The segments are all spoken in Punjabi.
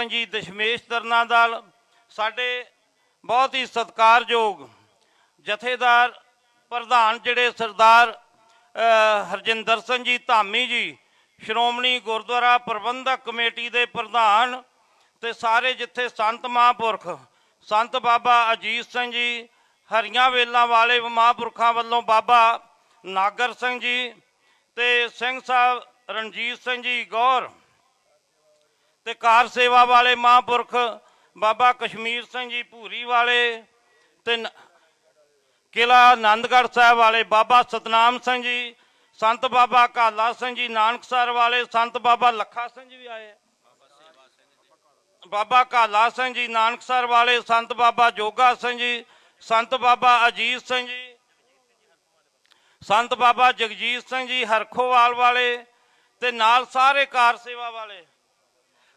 ਜੀ ਦਸ਼ਮੇਸ਼ ਤਰਨਾ ਦਲ, ਸਾਡੇ ਬਹੁਤ ਹੀ ਸਤਿਕਾਰਯੋਗ ਜਥੇਦਾਰ ਪ੍ਰਧਾਨ ਜਿਹੜੇ ਸਰਦਾਰ ਹਰਜਿੰਦਰ ਸਿੰਘ ਜੀ ਧਾਮੀ ਜੀ, ਸ਼੍ਰੋਮਣੀ ਗੁਰਦੁਆਰਾ ਪ੍ਰਬੰਧਕ ਕਮੇਟੀ ਦੇ ਪ੍ਰਧਾਨ ਤੇ ਸਾਰੇ ਜਿੱਥੇ ਸੰਤ ਮਹਾਂਪੁਰਖ, ਸੰਤ ਬਾਬਾ ਅਜੀਤ ਸਿੰਘ ਜੀ, ਹਰੀਆਂ ਵੇਲਾਂ ਵਾਲੇ ਮਹਾਂਪੁਰਖਾਂ ਵੱਲੋਂ ਬਾਬਾ ਨਾਗਰ ਸਿੰਘ ਜੀ ਤੇ ਸਿੰਘ ਸਾਹਿਬ ਰਣਜੀਤ ਸਿੰਘ ਜੀ ਗੌਰ ਤੇ ਕਾਰ ਸੇਵਾ ਵਾਲੇ ਮਹਾਂਪੁਰਖ ਬਾਬਾ ਕਸ਼ਮੀਰ ਸਿੰਘ ਜੀ ਭੂਰੀ ਵਾਲੇ ਤੇ ਨ- ਕਿਲਾ ਆਨੰਦਗੜ੍ਹ ਸਾਹਿਬ ਵਾਲੇ ਬਾਬਾ ਸਤਨਾਮ ਸਿੰਘ ਜੀ, ਸੰਤ ਬਾਬਾ ਕਾਲਾ ਸਿੰਘ ਜੀ ਨਾਨਕਸਰ ਵਾਲੇ, ਸੰਤ ਬਾਬਾ ਲੱਖਾ ਸਿੰਘ ਜੀ ਵੀ ਆਏ ਬਾਬਾ ਕਾਲਾ ਸਿੰਘ ਜੀ ਨਾਨਕਸਰ ਵਾਲੇ, ਸੰਤ ਬਾਬਾ ਜੋਗਾ ਸਿੰਘ ਜੀ, ਸੰਤ ਬਾਬਾ ਅਜੀਤ ਸਿੰਘ ਜੀ, ਸੰਤ ਬਾਬਾ ਜਗਜੀਤ ਸਿੰਘ ਜੀ, ਹਰਖੋਵਾਲ ਵਾਲੇ ਤੇ ਨਾਲ ਸਾਰੇ ਕਾਰ ਸੇਵਾ ਵਾਲੇ।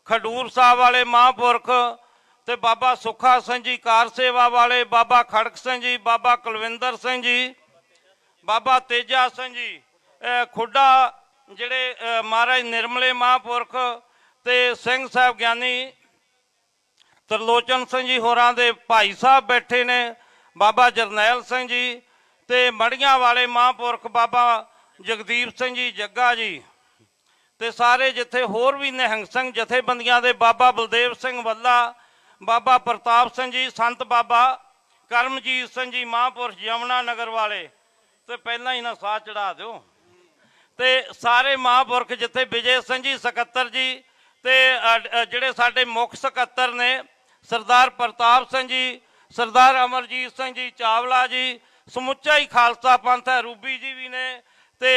ਖਡੂਰ ਸਾਹਿਬ ਵਾਲੇ ਮਹਾਂਪੁਰਖ ਤੇ ਬਾਬਾ ਸੁੱਖਾ ਸਿੰਘ ਜੀ ਕਾਰ ਸੇਵਾ ਵਾਲੇ, ਬਾਬਾ ਖੜਕ ਸਿੰਘ ਜੀ, ਬਾਬਾ ਕੁਲਵਿੰਦਰ ਸਿੰਘ ਜੀ, ਬਾਬਾ ਤੇਜਾ ਸਿੰਘ ਜੀ ਖੁੱਡਾ ਜਿਹੜੇ ਮਹਾਰਾਜ ਨਿਰਮਲੇ ਮਹਾਂਪੁਰਖ ਤੇ ਸਿੰਘ ਸਾਹਿਬ ਗਿਆਨੀ ਤਰਲੋਚਨ ਸਿੰਘ ਜੀ ਹੋਰਾਂ ਦੇ ਭਾਈ ਸਾਹਿਬ ਬੈਠੇ ਨੇ, ਬਾਬਾ ਜਰਨੈਲ ਸਿੰਘ ਜੀ ਤੇ ਮੜੀਆਂ ਵਾਲੇ ਮਹਾਂਪੁਰਖ ਬਾਬਾ ਜਗਦੀਪ ਸਿੰਘ ਜੀ ਜੱਗਾ ਜੀ। ਤੇ ਸਾਰੇ ਜਿੱਥੇ ਹੋਰ ਵੀ ਨਿਹੰਗ ਸਿੰਘ ਜਥੇਬੰਦੀਆਂ ਦੇ ਬਾਬਾ ਬਲਦੇਵ ਸਿੰਘ ਵੱਲਾ, ਬਾਬਾ ਪ੍ਰਤਾਪ ਸਿੰਘ ਜੀ, ਸੰਤ ਬਾਬਾ ਕਰਮਜੀਤ ਸਿੰਘ ਜੀ, ਮਹਾਂਪੁਰਸ਼ ਯਮਨਾ ਨਗਰ ਵਾਲੇ, ਤੇ ਪਹਿਲਾਂ ਹੀ ਨਾ ਸਾਹ ਚੜਾ ਦਿਓ। ਤੇ ਸਾਰੇ ਮਹਾਂਪੁਰਖ ਜਿੱਥੇ ਵਿਜੇ ਸਿੰਘ ਜੀ, ਸਕੱਤਰ ਜੀ, ਤੇ ਜਿਹੜੇ ਸਾਡੇ ਮੁੱਖ ਸਕੱਤਰ ਨੇ, ਸਰਦਾਰ ਪ੍ਰਤਾਪ ਸਿੰਘ ਜੀ, ਸਰਦਾਰ ਅਮਰਜੀਤ ਸਿੰਘ ਜੀ, ਚਾਵਲਾ ਜੀ, ਸਮੁੱਚਾ ਹੀ ਖਾਲਸਾ ਪੰਥ ਹੈ, ਰੂਬੀ ਜੀ ਵੀ ਨੇ ਤੇ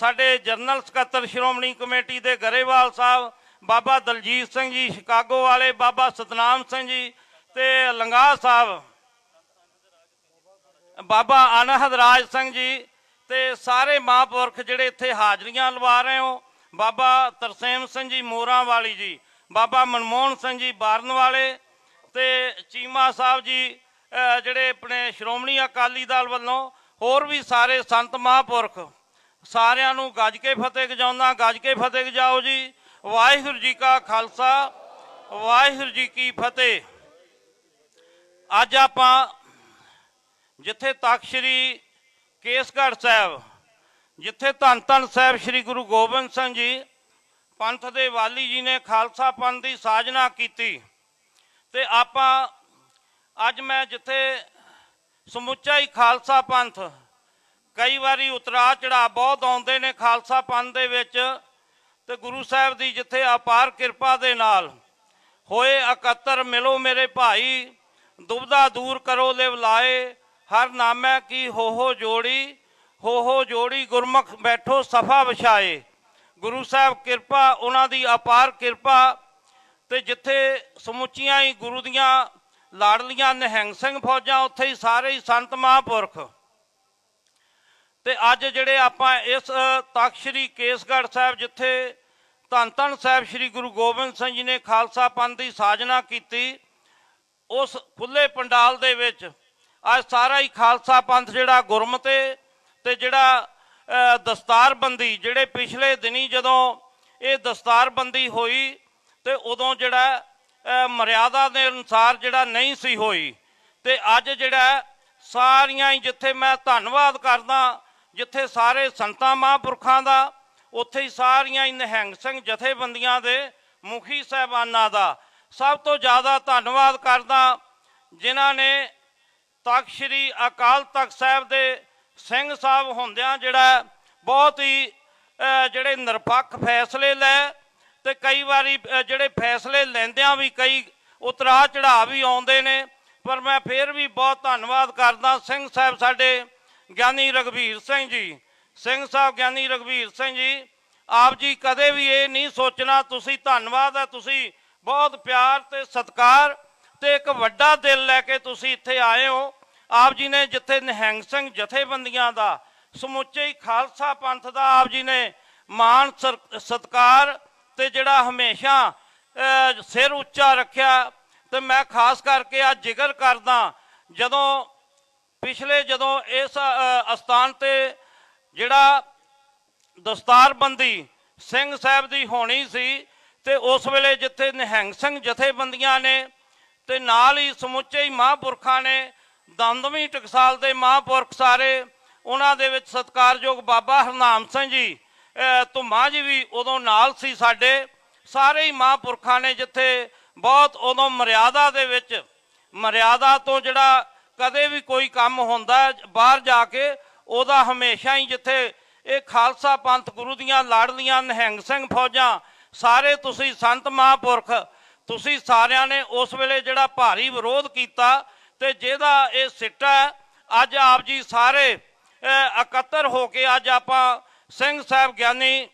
ਸਾਡੇ ਜਨਰਲ ਸਕੱਤਰ ਸ਼੍ਰੋਮਣੀ ਕਮੇਟੀ ਦੇ ਗਰੇਵਾਲ ਸਾਹਿਬ, ਬਾਬਾ ਦਲਜੀਤ ਸਿੰਘ ਜੀ, ਸ਼ਿਕਾਗੋ ਵਾਲੇ, ਬਾਬਾ ਸਤਨਾਮ ਸਿੰਘ ਜੀ ਤੇ ਲੰਗਾ ਸਾਹਿਬ, ਬਾਬਾ ਅਨਹਦ ਰਾਜ ਸਿੰਘ ਜੀ ਤੇ ਸਾਰੇ ਮਹਾਂਪੁਰਖ ਜਿਹੜੇ ਇੱਥੇ ਹਾਜ਼ਰੀਆਂ ਲਵਾ ਰਹੇ ਹੋ, ਬਾਬਾ ਤਰਸੇਮ ਸਿੰਘ ਜੀ ਮੋਰਾਂ ਵਾਲੀ ਜੀ, ਬਾਬਾ ਮਨਮੋਹਨ ਸਿੰਘ ਜੀ ਬਾਰਨ ਵਾਲੇ ਤੇ ਚੀਮਾ ਸਾਹਿਬ ਜੀ ਜਿਹੜੇ ਆਪਣੇ ਸ਼੍ਰੋਮਣੀ ਅਕਾਲੀ ਦਲ ਵੱਲੋਂ ਹੋਰ ਵੀ ਸਾਰੇ ਸੰਤ ਮਹਾਂਪੁਰਖ ਸਾਰਿਆਂ ਨੂੰ ਗੱਜ ਕੇ ਫਤਿਹ ਗਜਾਉਂਦਾ ਗੱਜ ਕੇ ਫਤਿਹ ਗਜਾਓ ਜੀ। ਵਾਹਿਗੁਰੂ ਜੀ ਕਾ ਖਾਲਸਾ, ਵਾਹਿਗੁਰੂ ਜੀ ਕੀ ਫਤਿਹ। ਅੱਜ ਆਪਾਂ ਜਿੱਥੇ ਤਖਤ ਸ੍ਰੀ ਕੇਸਗੜ੍ਹ ਸਾਹਿਬ, ਜਿੱਥੇ ਧੰਨ ਧੰਨ ਸਾਹਿਬ ਸ੍ਰੀ ਗੁਰੂ ਗੋਬਿੰਦ ਸਿੰਘ ਜੀ, ਪੰਥ ਦੇ ਵਾਲੀ ਜੀ ਨੇ ਖਾਲਸਾ ਪੰਥ ਦੀ ਸਾਜਨਾ ਕੀਤੀ। ਤੇ ਆਪਾਂ ਅੱਜ ਮੈਂ ਜਿੱਥੇ ਸਮੁੱਚਾ ਹੀ ਖਾਲਸਾ ਪੰਥ ਕਈ ਵਾਰੀ ਉਤਰਾ ਚੜਾ ਬਹੁਤ ਆਉਂਦੇ ਨੇ ਖਾਲਸਾ ਪੰਨ ਦੇ ਵਿੱਚ, ਤੇ ਗੁਰੂ ਸਾਹਿਬ ਦੀ ਜਿੱਥੇ ਅਪਾਰ ਕਿਰਪਾ ਦੇ ਨਾਲ, ਹੋਏ ਇਕੱਤਰ ਮਿਲੋ ਮੇਰੇ ਭਾਈ ਦੁਬਦਾ ਦੂਰ ਕਰੋ ਲਿਵ ਲਾਏ, ਹਰ ਨਾਮੈ ਕੀ ਹੋ ਹੋ ਜੋੜੀ ਹੋ ਹੋ ਜੋੜੀ ਗੁਰਮੁਖ ਬੈਠੋ ਸਫਾ ਵਿਛਾਏ। ਗੁਰੂ ਸਾਹਿਬ ਕਿਰਪਾ, ਉਹਨਾਂ ਦੀ ਅਪਾਰ ਕਿਰਪਾ, ਤੇ ਜਿੱਥੇ ਸਮੁੱਚੀਆਂ ਹੀ ਗੁਰੂ ਦੀਆਂ ਲਾੜਲੀਆਂ ਨਿਹੰਗ ਸਿੰਘ ਫੌਜਾਂ, ਉੱਥੇ ਹੀ ਸਾਰੇ ਹੀ ਸੰਤ ਮਹਾਂਪੁਰਖ ਤੇ ਅੱਜ ਜਿਹੜੇ ਆਪਾਂ ਇਸ ਤਖਤ ਸ੍ਰੀ ਕੇਸਗੜ੍ਹ ਸਾਹਿਬ ਜਿੱਥੇ ਧੰਨ ਧੰਨ ਸਾਹਿਬ ਸ੍ਰੀ ਗੁਰੂ ਗੋਬਿੰਦ ਸਿੰਘ ਜੀ ਨੇ ਖਾਲਸਾ ਪੰਥ ਦੀ ਸਾਜਨਾ ਕੀਤੀ, ਉਸ ਖੁੱਲੇ ਪੰਡਾਲ ਦੇ ਵਿੱਚ ਅੱਜ ਸਾਰਾ ਹੀ ਖਾਲਸਾ ਪੰਥ ਜਿਹੜਾ ਗੁਰਮਤੇ ਤੇ ਜਿਹੜਾ ਦਸਤਾਰਬੰਦੀ ਜਿਹੜੇ ਪਿਛਲੇ ਦਿਨੀ ਜਦੋਂ ਇਹ ਦਸਤਾਰਬੰਦੀ ਹੋਈ ਤੇ ਉਦੋਂ ਜਿਹੜਾ ਮਰਿਆਦਾ ਦੇ ਅਨੁਸਾਰ ਜਿਹੜਾ ਨਹੀਂ ਸੀ ਹੋਈ ਤੇ ਅੱਜ ਜਿਹੜਾ ਸਾਰੀਆਂ ਹੀ ਜਿੱਥੇ ਮੈਂ ਧੰਨਵਾਦ ਕਰਦਾ ਜਿੱਥੇ ਸਾਰੇ ਸੰਤਾਂ ਮਹਾਂਪੁਰਖਾਂ ਦਾ, ਉੱਥੇ ਹੀ ਸਾਰੀਆਂ ਹੀ ਨਿਹੰਗ ਸਿੰਘ ਜਥੇਬੰਦੀਆਂ ਦੇ ਮੁਖੀ ਸਾਹਿਬਾਨਾਂ ਦਾ। ਸਭ ਤੋਂ ਜ਼ਿਆਦਾ ਧੰਨਵਾਦ ਕਰਦਾ ਜਿਨ੍ਹਾਂ ਨੇ ਤਖਤ ਸ੍ਰੀ ਅਕਾਲ ਤਖਤ ਸਾਹਿਬ ਦੇ ਸਿੰਘ ਸਾਹਿਬ ਹੁੰਦਿਆਂ ਜਿਹੜਾ ਬਹੁਤ ਹੀ ਜਿਹੜੇ ਨਿਰਪੱਖ ਫੈਸਲੇ ਲੈ ਤੇ ਕਈ ਵਾਰੀ ਜਿਹੜੇ ਫੈਸਲੇ ਲੈਂਦਿਆਂ ਵੀ ਕਈ ਉਤਰਾ ਚੜਾ ਵੀ ਆਉਂਦੇ ਨੇ। ਪਰ ਮੈਂ ਫੇਰ ਵੀ ਬਹੁਤ ਧੰਨਵਾਦ ਕਰਦਾ ਸਿੰਘ ਸਾਹਿਬ ਸਾਡੇ ਗਿਆਨੀ ਰਗਵੀਰ ਸਿੰਘ ਜੀ। ਸਿੰਘ ਸਾਹਿਬ, ਗਿਆਨੀ ਰਗਵੀਰ ਸਿੰਘ ਜੀ, ਆਪ ਜੀ ਕਦੇ ਵੀ ਇਹ ਨਹੀਂ ਸੋਚਣਾ, ਤੁਸੀਂ ਧੰਨਵਾਦ ਹੈ, ਤੁਸੀਂ ਬਹੁਤ ਪਿਆਰ ਤੇ ਸਤਿਕਾਰ ਤੇ ਇੱਕ ਵੱਡਾ ਦਿਲ ਲੈ ਕੇ ਤੁਸੀਂ ਇੱਥੇ ਆਏ ਹੋ। ਆਪ ਜੀ ਨੇ ਜਿੱਥੇ ਨਿਹੰਗ ਸਿੰਘ ਜਥੇਬੰਦੀਆਂ ਦਾ, ਸਮੁੱਚੇ ਹੀ ਖਾਲਸਾ ਪੰਥ ਦਾ ਆਪ ਜੀ ਨੇ ਮਾਣ ਸਰ- ਸਤਿਕਾਰ ਤੇ ਜਿਹੜਾ ਹਮੇਸ਼ਾ ਸਿਰ ਉੱਚਾ ਰੱਖਿਆ। ਤੇ ਮੈਂ ਖਾਸ ਕਰਕੇ ਆ ਜ਼ਿਕਰ ਕਰਦਾ, ਜਦੋਂ ਪਿਛਲੇ ਜਦੋਂ ਇਸ ਅਸਥਾਨ ਤੇ ਜਿਹੜਾ ਦਸਤਾਰਬੰਦੀ ਸਿੰਘ ਸਾਹਿਬ ਦੀ ਹੋਣੀ ਸੀ ਤੇ ਉਸ ਵੇਲੇ ਜਿੱਥੇ ਨਿਹੰਗ ਸਿੰਘ ਜਥੇਬੰਦੀਆਂ ਨੇ ਤੇ ਨਾਲ ਹੀ ਸਮੁੱਚੇ ਹੀ ਮਹਾਂਪੁਰਖਾਂ ਨੇ, ਦੰਦਵੀਂ ਟਕਸਾਲ ਦੇ ਮਹਾਂਪੁਰਖ ਸਾਰੇ, ਉਹਨਾਂ ਦੇ ਵਿੱਚ ਸਤਿਕਾਰਯੋਗ ਬਾਬਾ ਹਰਨਾਮ ਸਿੰਘ ਜੀ, ਅਹ ਜੀ ਵੀ ਉਦੋਂ ਨਾਲ ਸੀ ਸਾਡੇ, ਸਾਰੇ ਹੀ ਮਹਾਂਪੁਰਖਾਂ ਨੇ ਜਿੱਥੇ ਬਹੁਤ ਉਦੋਂ ਮਰਿਆਦਾ ਦੇ ਵਿੱਚ, ਮਰਿਆਦਾ ਤੋਂ ਜਿਹੜਾ ਕਦੇ ਵੀ ਕੋਈ ਕੰਮ ਹੁੰਦਾ, ਬਾਹਰ ਜਾ ਕੇ ਉਹਦਾ ਹਮੇਸ਼ਾ ਹੀ ਜਿੱਥੇ ਇਹ ਖਾਲਸਾ ਪੰਥ ਗੁਰੂ ਦੀਆਂ ਲਾੜਲੀਆਂ ਨਿਹੰਗ ਸਿੰਘ ਫੌਜਾਂ, ਸਾਰੇ ਤੁਸੀਂ ਸੰਤ ਮਹਾਂਪੁਰਖ, ਤੁਸੀਂ ਸਾਰਿਆਂ ਨੇ ਉਸ ਵੇਲੇ ਜਿਹੜਾ ਭਾਰੀ ਵਿਰੋਧ ਕੀਤਾ ਤੇ ਜਿਹਦਾ ਇਹ ਸਿੱਟਾ ਅੱਜ ਆਪ ਜੀ ਸਾਰੇ ਇਕੱਤਰ ਹੋ ਕੇ ਅੱਜ ਆਪਾਂ ਸਿੰਘ ਸਾਹਿਬ ਗਿਆਨੀ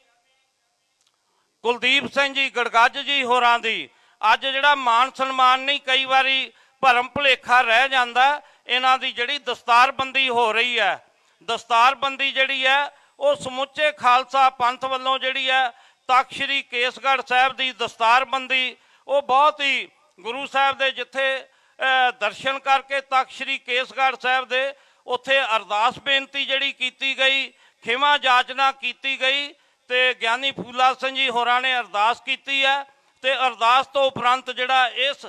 ਕੁਲਦੀਪ ਸਿੰਘ ਜੀ, ਗੜਗੱਜ ਜੀ ਹੋਰਾਂ ਦੀ, ਅੱਜ ਜਿਹੜਾ ਮਾਨ ਸਨਮਾਨ ਨਹੀਂ ਕਈ ਵਾਰੀ ਭਰਮ ਭੁਲੇਖਾ ਰਹਿ ਜਾਂਦਾ ਇਹਨਾਂ ਦੀ ਜਿਹੜੀ ਦਸਤਾਰਬੰਦੀ ਹੋ ਰਹੀ ਹੈ, ਦਸਤਾਰਬੰਦੀ ਜਿਹੜੀ ਹੈ, ਉਹ ਸਮੁੱਚੇ ਖਾਲਸਾ ਪੰਥ ਵੱਲੋਂ ਜਿਹੜੀ ਹੈ, ਤਖਤ ਸ੍ਰੀ ਕੇਸਗੜ੍ਹ ਸਾਹਿਬ ਦੀ ਦਸਤਾਰਬੰਦੀ, ਉਹ ਬਹੁਤ ਹੀ ਗੁਰੂ ਸਾਹਿਬ ਦੇ ਜਿੱਥੇ ਦਰਸ਼ਨ ਕਰਕੇ ਤਖਤ ਸ੍ਰੀ ਕੇਸਗੜ੍ਹ ਸਾਹਿਬ ਦੇ, ਉੱਥੇ ਅਰਦਾਸ ਬੇਨਤੀ ਜਿਹੜੀ ਕੀਤੀ ਗਈ, ਖਿਮਾ ਜਾਚਨਾ ਕੀਤੀ ਗਈ ਤੇ ਗਿਆਨੀ ਫੂਲਾ ਸਿੰਘ ਜੀ ਹੋਰਾਂ ਨੇ ਅਰਦਾਸ ਕੀਤੀ ਹੈ ਤੇ ਅਰਦਾਸ ਤੋਂ ਉਪਰੰਤ ਜਿਹੜਾ ਇਸ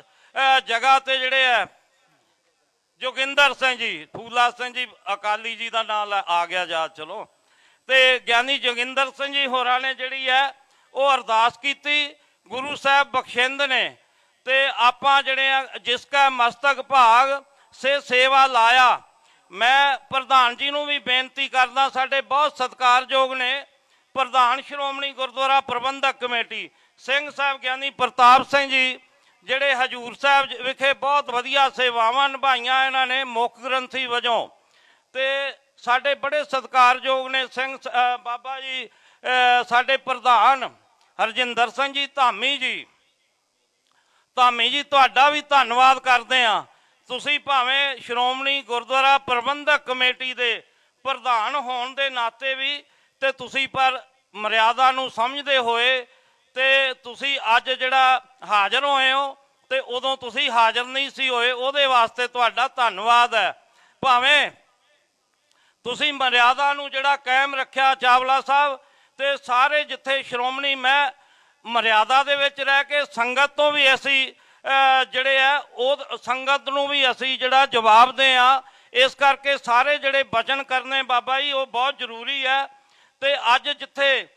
ਜਗ੍ਹਾ ਤੇ ਜਿਹੜੇ ਹੈ ਜੋਗਿੰਦਰ ਸਿੰਘ ਜੀ, ਫੂਲਾ ਸਿੰਘ ਜੀ, ਅਕਾਲੀ ਜੀ ਦਾ ਨਾਮ ਆ ਗਿਆ ਯਾਦ, ਚਲੋ। ਤੇ ਗਿਆਨੀ ਜੋਗਿੰਦਰ ਸਿੰਘ ਜੀ ਹੋਰਾਂ ਨੇ ਜਿਹੜੀ ਹੈ, ਉਹ ਅਰਦਾਸ ਕੀਤੀ। ਗੁਰੂ ਸਾਹਿਬ ਬਖਸ਼ਿੰਦ ਨੇ। ਤੇ ਆਪਾਂ ਜਿਹੜੇ ਆ, ਜਿਸ ਕਾ ਮਸਤਕ ਭਾਗ, ਸੇ ਸੇਵਾ ਲਾਇਆ। ਮੈਂ ਪ੍ਰਧਾਨ ਜੀ ਨੂੰ ਵੀ ਬੇਨਤੀ ਕਰਦਾ, ਸਾਡੇ ਬਹੁਤ ਸਤਿਕਾਰਯੋਗ ਨੇ। ਪ੍ਰਧਾਨ ਸ਼੍ਰੋਮਣੀ ਗੁਰਦੁਆਰਾ ਪ੍ਰਬੰਧਕ ਕਮੇਟੀ। ਸਿੰਘ ਸਾਹਿਬ ਗਿਆਨੀ ਪ੍ਰਤਾਪ ਸਿੰਘ ਜੀ ਜਿਹੜੇ ਹਜੂਰ ਸਾਹਿਬ ਵਿਖੇ ਬਹੁਤ ਵਧੀਆ ਸੇਵਾਵਾਂ ਨਿਭਾਈਆਂ ਇਹਨਾਂ ਨੇ ਮੁੱਖ ਗ੍ਰੰਥੀ ਵਜੋਂ। ਤੇ ਸਾਡੇ ਬੜੇ ਸਤਿਕਾਰਯੋਗ ਨੇ ਸਿੰਘ ਸ- ਬਾਬਾ ਜੀ ਸਾਡੇ ਪ੍ਰਧਾਨ ਹਰਜਿੰਦਰ ਸਿੰਘ ਜੀ, ਧਾਮੀ ਜੀ। ਧਾਮੀ ਜੀ, ਤੁਹਾਡਾ ਵੀ ਧੰਨਵਾਦ ਕਰਦੇ ਆ ਤੁਸੀਂ ਭਾਵੇਂ ਸ਼੍ਰੋਮਣੀ ਗੁਰਦੁਆਰਾ ਪ੍ਰਬੰਧਕ ਕਮੇਟੀ ਦੇ ਪ੍ਰਧਾਨ ਹੋਣ ਦੇ ਨਾਤੇ ਵੀ ਤੇ ਤੁਸੀਂ ਪਰ ਮਰਿਆਦਾ ਨੂੰ ਸਮਝਦੇ ਹੋਏ ਤੇ ਤੁਸੀਂ ਅੱਜ ਜਿਹੜਾ ਹਾਜ਼ਰ ਹੋਏ ਹੋ ਤੇ ਉਦੋਂ ਤੁਸੀਂ ਹਾਜ਼ਰ ਨਹੀਂ ਸੀ ਹੋਏ, ਉਹਦੇ ਵਾਸਤੇ ਤੁਹਾਡਾ ਧੰਨਵਾਦ ਹੈ। ਭਾਵੇਂ ਤੁਸੀਂ ਮਰਿਆਦਾ ਨੂੰ ਜਿਹੜਾ ਕਾਇਮ ਰੱਖਿਆ ਚਾਵਲਾ ਸਾਹਿਬ ਤੇ ਸਾਰੇ ਜਿੱਥੇ ਸ਼੍ਰੋਮਣੀ ਮੈਂ ਮਰਿਆਦਾ ਦੇ ਵਿੱਚ ਰਹਿ ਕੇ ਸੰਗਤ ਤੋਂ ਵੀ ਅਸੀਂ ਜਿਹੜੇ ਆ, ਉਹ ਸੰਗਤ ਨੂੰ ਵੀ ਅਸੀਂ ਜਿਹੜਾ ਜਵਾਬਦੇ ਆ ਇਸ ਕਰਕੇ ਸਾਰੇ ਜਿਹੜੇ ਬਚਨ ਕਰਨੇ ਬਾਬਾ ਜੀ, ਉਹ ਬਹੁਤ ਜ਼ਰੂਰੀ ਹੈ। ਤੇ ਅੱਜ ਜਿੱਥੇ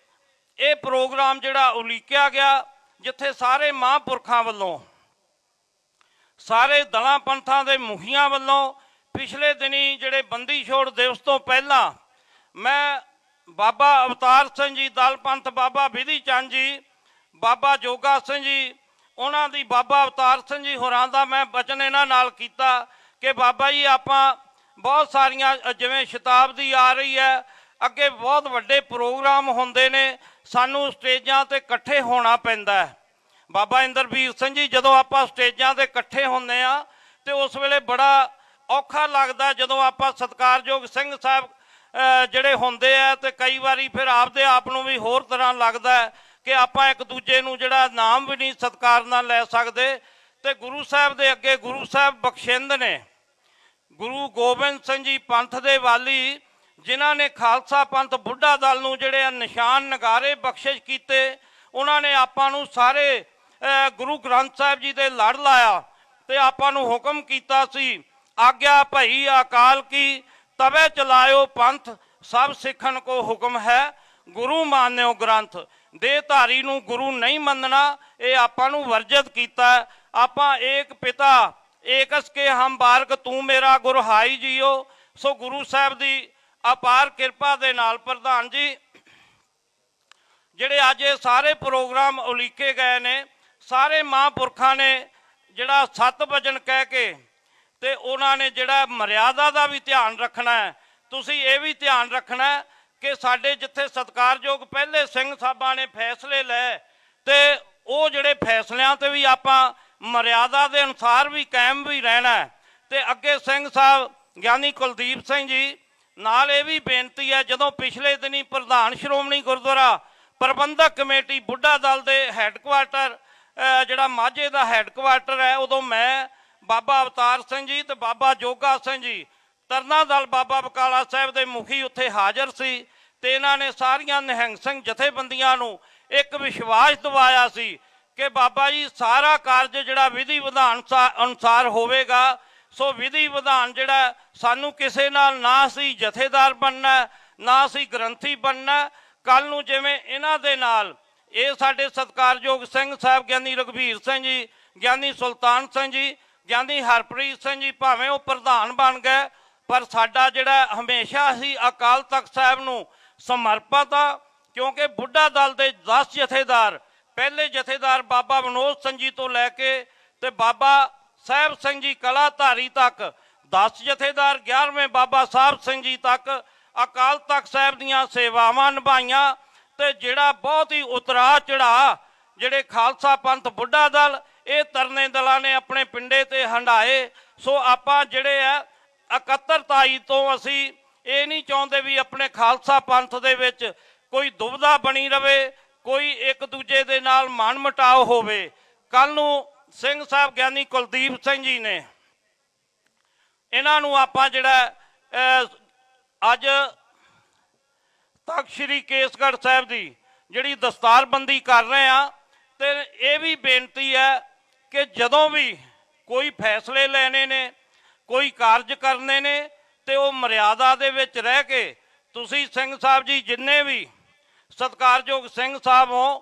ਇਹ ਪ੍ਰੋਗਰਾਮ ਜਿਹੜਾ ਉਲੀਕਿਆ ਗਿਆ ਜਿੱਥੇ ਸਾਰੇ ਮਹਾਂਪੁਰਖਾਂ ਵੱਲੋਂ, ਸਾਰੇ ਦਲਾਂ ਪੰਥਾਂ ਦੇ ਮੁਖੀਆਂ ਵੱਲੋਂ ਪਿਛਲੇ ਦਿਨੀ ਜਿਹੜੇ ਬੰਦੀ ਛੋੜ ਦਿਵਸ ਤੋਂ ਪਹਿਲਾਂ ਮੈਂ ਬਾਬਾ ਅਵਤਾਰ ਸਿੰਘ ਜੀ, ਦਲ ਪੰਥ ਬਾਬਾ ਵਿਧੀ ਚੰਦ ਜੀ, ਬਾਬਾ ਜੋਗਾ ਸਿੰਘ ਜੀ, ਉਹਨਾਂ ਦੀ ਬਾਬਾ ਅਵਤਾਰ ਸਿੰਘ ਜੀ ਹੋਰਾਂ ਦਾ ਮੈਂ ਬਚਨ ਇਹਨਾਂ ਨਾਲ ਕੀਤਾ ਕਿ ਬਾਬਾ ਜੀ ਆਪਾਂ ਬਹੁਤ ਸਾਰੀਆਂ ਜਿਵੇਂ ਸ਼ਤਾਬਦੀ ਆ ਰਹੀ ਹੈ, ਅੱਗੇ ਬਹੁਤ ਵੱਡੇ ਪ੍ਰੋਗਰਾਮ ਹੁੰਦੇ ਨੇ ਸਾਨੂੰ ਸਟੇਜਾਂ ਤੇ ਇਕੱਠੇ ਹੋਣਾ ਪੈਂਦਾ ਹੈ। ਬਾਬਾ ਇੰਦਰਵੀਰ ਸਿੰਘ ਜੀ, ਜਦੋਂ ਆਪਾਂ ਸਟੇਜਾਂ ਤੇ ਇਕੱਠੇ ਹੁੰਦੇ ਆ ਤੇ ਉਸ ਵੇਲੇ ਬੜਾ ਔਖਾ ਲੱਗਦਾ ਜਦੋਂ ਆਪਾਂ ਸਤਿਕਾਰਯੋਗ ਸਿੰਘ ਸਾਹਿਬ ਜਿਹੜੇ ਹੁੰਦੇ ਆ ਤੇ ਕਈ ਵਾਰੀ ਫਿਰ ਆਪਦੇ ਆਪ ਨੂੰ ਵੀ ਹੋਰ ਤਰ੍ਹਾਂ ਲੱਗਦਾ ਕਿ ਆਪਾਂ ਇੱਕ ਦੂਜੇ ਨੂੰ ਜਿਹੜਾ ਨਾਮ ਵੀ ਨਹੀਂ ਸਤਿਕਾਰ ਨਾਲ ਲੈ ਸਕਦੇ। ਤੇ ਗੁਰੂ ਸਾਹਿਬ ਦੇ ਅੱਗੇ ਗੁਰੂ ਸਾਹਿਬ ਬਖਸ਼ਿੰਦ ਨੇ, ਗੁਰੂ ਗੋਬਿੰਦ ਸਿੰਘ ਜੀ ਪੰਥ ਦੇ ਵਾਲੀ ਜਿਨ੍ਹਾਂ ਨੇ ਖਾਲਸਾ ਪੰਥ ਬੁੱਢਾ ਦਲ ਨੂੰ ਜਿਹੜੇ ਆ ਨਿਸ਼ਾਨ ਨਗਾਰੇ ਬਖਸ਼ਿਸ਼ ਕੀਤੇ, ਉਹਨਾਂ ਨੇ ਆਪਾਂ ਨੂੰ ਸਾਰੇ ਗੁਰੂ ਗ੍ਰੰਥ ਸਾਹਿਬ ਜੀ ਦੇ ਲੜ ਲਾਇਆ ਤੇ ਆਪਾਂ ਨੂੰ ਹੁਕਮ ਕੀਤਾ ਸੀ, ਆਗਿਆ ਭਈ ਅਕਾਲ ਕੀ, ਤਵੇ ਚਲਾਇਓ ਪੰਥ, ਸਭ ਸਿੱਖਣ ਕੋ ਹੁਕਮ ਹੈ, ਗੁਰੂ ਮਾਨਿਓ ਗ੍ਰੰਥ। ਦੇ ਧਾਰੀ ਨੂੰ ਗੁਰੂ ਨਹੀਂ ਮੰਨਣਾ, ਇਹ ਆਪਾਂ ਨੂੰ ਵਰਜਿਤ ਕੀਤਾ ਆਪਾਂ ਏਕ ਪਿਤਾ, ਏਕਸ ਕੇ ਹਮ ਬਾਰਕ ਤੂੰ ਮੇਰਾ ਗੁਰ ਹਾਈ ਜੀਓ। ਸੋ ਗੁਰੂ ਸਾਹਿਬ ਦੀ ਅਪਾਰ ਕਿਰਪਾ ਦੇ ਨਾਲ ਪ੍ਰਧਾਨ ਜੀ, ਜਿਹੜੇ ਅੱਜ ਇਹ ਸਾਰੇ ਪ੍ਰੋਗਰਾਮ ਉਲੀਕੇ ਗਏ ਨੇ, ਸਾਰੇ ਮਹਾਂਪੁਰਖਾਂ ਨੇ ਜਿਹੜਾ ਸਤ ਵਜਨ ਕਹਿ ਕੇ ਤੇ ਉਹਨਾਂ ਨੇ ਜਿਹੜਾ ਮਰਿਆਦਾ ਦਾ ਵੀ ਧਿਆਨ ਰੱਖਣਾ ਹੈ, ਤੁਸੀਂ ਇਹ ਵੀ ਧਿਆਨ ਰੱਖਣਾ ਕਿ ਸਾਡੇ ਜਿੱਥੇ ਸਤਿਕਾਰਯੋਗ ਪਹਿਲੇ ਸਿੰਘ ਸਾਹਿਬਾਂ ਨੇ ਫੈਸਲੇ ਲਏ ਤੇ ਉਹ ਜਿਹੜੇ ਫੈਸਲਿਆਂ ਤੇ ਵੀ ਆਪਾਂ ਮਰਿਆਦਾ ਦੇ ਅਨੁਸਾਰ ਵੀ ਕਾਇਮ ਵੀ ਰਹਿਣਾ ਹੈ, ਤੇ ਅੱਗੇ ਸਿੰਘ ਸਾਹਿਬ, ਗਿਆਨੀ ਕੁਲਦੀਪ ਸਿੰਘ ਜੀ ਨਾਲ ਇਹ ਵੀ ਬੇਨਤੀ ਹੈ, ਜਦੋਂ ਪਿਛਲੇ ਦਿਨੀ ਪ੍ਰਧਾਨ ਸ਼੍ਰੋਮਣੀ ਗੁਰਦੁਆਰਾ ਪ੍ਰਬੰਧਕ ਕਮੇਟੀ ਬੁੱਢਾ ਦਲ ਦੇ ਹੈੱਡਕੁਆਟਰ ਜਿਹੜਾ ਮਾਝੇ ਦਾ ਹੈੱਡਕੁਆਟਰ ਹੈ, ਉਦੋਂ ਮੈਂ ਬਾਬਾ ਅਵਤਾਰ ਸਿੰਘ ਜੀ ਤੇ ਬਾਬਾ ਜੋਗਾ ਸਿੰਘ ਜੀ ਤਰਨਾ ਦਲ ਬਾਬਾ ਬਕਾਲਾ ਸਾਹਿਬ ਦੇ ਮੁਖੀ ਉੱਥੇ ਹਾਜ਼ਰ ਸੀ ਤੇ ਇਹਨਾਂ ਨੇ ਸਾਰੀਆਂ ਨਿਹੰਗ ਸਿੰਘ ਜਥੇਬੰਦੀਆਂ ਨੂੰ ਇੱਕ ਵਿਸ਼ਵਾਸ ਦਿਵਾਇਆ ਸੀ ਕਿ ਬਾਬਾ ਜੀ, ਸਾਰਾ ਕਾਰਜ ਜਿਹੜਾ ਵਿਧੀ ਵਿਧਾਨ ਸਾ- ਅਨੁਸਾਰ ਹੋਵੇਗਾ ਸੋ ਵਿਧੀ ਵਿਧਾਨ ਜਿਹੜਾ ਸਾਨੂੰ ਕਿਸੇ ਨਾਲ ਨਾ ਅਸੀਂ ਜਥੇਦਾਰ ਬਣਨਾ ਨਾ ਅਸੀਂ ਗ੍ਰੰਥੀ ਬਣਨਾ ਕੱਲ ਨੂੰ ਜਿਵੇਂ ਇਹਨਾਂ ਦੇ ਨਾਲ, ਇਹ ਸਾਡੇ ਸਤਿਕਾਰਯੋਗ ਸਿੰਘ ਸਾਹਿਬ, ਗਿਆਨੀ ਰਘਵੀਰ ਸਿੰਘ ਜੀ, ਗਿਆਨੀ ਸੁਲਤਾਨ ਸਿੰਘ ਜੀ, ਗਿਆਨੀ ਹਰਪ੍ਰੀਤ ਸਿੰਘ ਜੀ ਭਾਵੇਂ ਉਹ ਪ੍ਰਧਾਨ ਬਣ ਗਏ, ਪਰ ਸਾਡਾ ਜਿਹੜਾ ਹਮੇਸ਼ਾ ਹੀ ਅਕਾਲ ਤਖਤ ਸਾਹਿਬ ਨੂੰ ਸਮਰਪਿਤ ਆ, ਕਿਉਂਕਿ ਬੁੱਢਾ ਦਲ ਦੇ 10 ਜਥੇਦਾਰ, ਪਹਿਲੇ ਜਥੇਦਾਰ ਬਾਬਾ ਮਨੋਜ ਸਿੰਘ ਜੀ ਤੋਂ ਲੈ ਕੇ ਤੇ ਬਾਬਾ ਸਾਹਿਬ ਸਿੰਘ ਜੀ ਕਲਾ ਧਾਰੀ ਤੱਕ 10 ਜਥੇਦਾਰ 11ਵੇਂ ਬਾਬਾ ਸਾਹਿਬ ਸਿੰਘ ਜੀ ਤੱਕ, ਅਕਾਲ ਤਖਤ ਸਾਹਿਬ ਦੀਆਂ ਸੇਵਾਵਾਂ ਨਿਭਾਈਆਂ ਤੇ ਜਿਹੜਾ ਬਹੁਤ ਹੀ ਉਤਰਾ ਚੜਾ ਜਿਹੜੇ ਖਾਲਸਾ ਪੰਥ ਬੁੱਢਾ ਦਲ, ਇਹ ਤਰਨੇ ਦਲਾਂ ਨੇ ਆਪਣੇ ਪਿੰਡੇ ਤੇ ਹੰਡਾਏ। ਸੋ ਆਪਾਂ ਜਿਹੜੇ ਆ 71 ਤੋਂ ਅਸੀਂ ਇਹ ਨਹੀਂ ਚਾਹੁੰਦੇ ਵੀ ਆਪਣੇ ਖਾਲਸਾ ਪੰਥ ਦੇ ਵਿੱਚ ਕੋਈ ਦੁਬਦਾ ਬਣੀ ਰਵੇ, ਕੋਈ ਇੱਕ ਦੂਜੇ ਦੇ ਨਾਲ ਮਨ ਮਟਾਓ ਹੋਵੇ। ਕੱਲ ਨੂੰ ਸਿੰਘ ਸਾਹਿਬ ਗਿਆਨੀ ਕੁਲਦੀਪ ਸਿੰਘ ਜੀ ਨੇ। ਇਹਨਾਂ ਨੂੰ ਆਪਾਂ ਜਿਹੜਾ ਅੱਜ ਤਖਤ ਸ੍ਰੀ ਕੇਸਗੜ੍ਹ ਸਾਹਿਬ ਦੀ ਜਿਹੜੀ ਦਸਤਾਰਬੰਦੀ ਕਰ ਰਹੇ ਆ ਤੇ ਇਹ ਵੀ ਬੇਨਤੀ ਹੈ ਕਿ ਜਦੋਂ ਵੀ ਕੋਈ ਫੈਸਲੇ ਲੈਣੇ ਨੇ, ਕੋਈ ਕਾਰਜ ਕਰਨੇ ਨੇ ਤੇ ਉਹ ਮਰਿਆਦਾ ਦੇ ਵਿੱਚ ਰਹਿ ਕੇ ਤੁਸੀਂ ਸਿੰਘ ਸਾਹਿਬ ਜੀ ਜਿੰਨੇ ਵੀ ਸਤਿਕਾਰਯੋਗ ਸਿੰਘ ਸਾਹਿਬ ਹੋ